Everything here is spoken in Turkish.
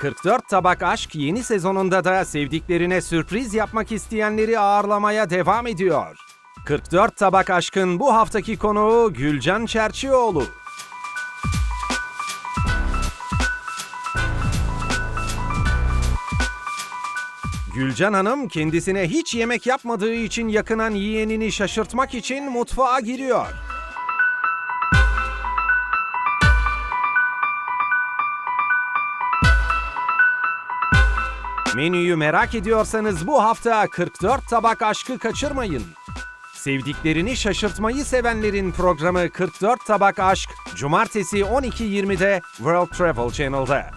44 Tabak Aşk yeni sezonunda da sevdiklerine sürpriz yapmak isteyenleri ağırlamaya devam ediyor. 44 Tabak Aşk'ın bu haftaki konuğu Gülcan Çerçioğlu. Gülcan Hanım kendisine hiç yemek yapmadığı için yakınan yeğenini şaşırtmak için mutfağa giriyor. Menüyü merak ediyorsanız bu hafta 44 tabak aşkı kaçırmayın. Sevdiklerini şaşırtmayı sevenlerin programı 44 Tabak Aşk, Cumartesi 12.20'de World Travel Channel'da.